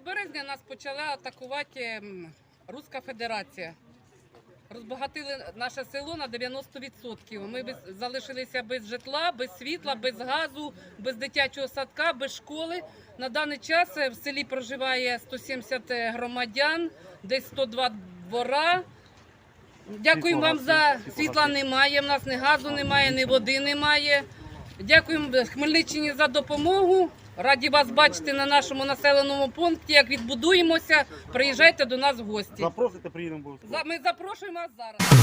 березня нас почала атакувати Руська Федерація. Розбагатили наше село на 90%. Ми без, залишилися без житла, без світла, без газу, без дитячого садка, без школи. На даний час е, в селі проживає 170 громадян, десь 102 двора. Дякуємо вам за світла немає. В нас ні газу немає, ні води немає. Дякуємо Хмельниччині за допомогу. Раді вас бачити на нашому населеному пункті. Як відбудуємося, приїжджайте до нас в гості. Запросите, приїдемо обов'язково. Ми запрошуємо вас зараз.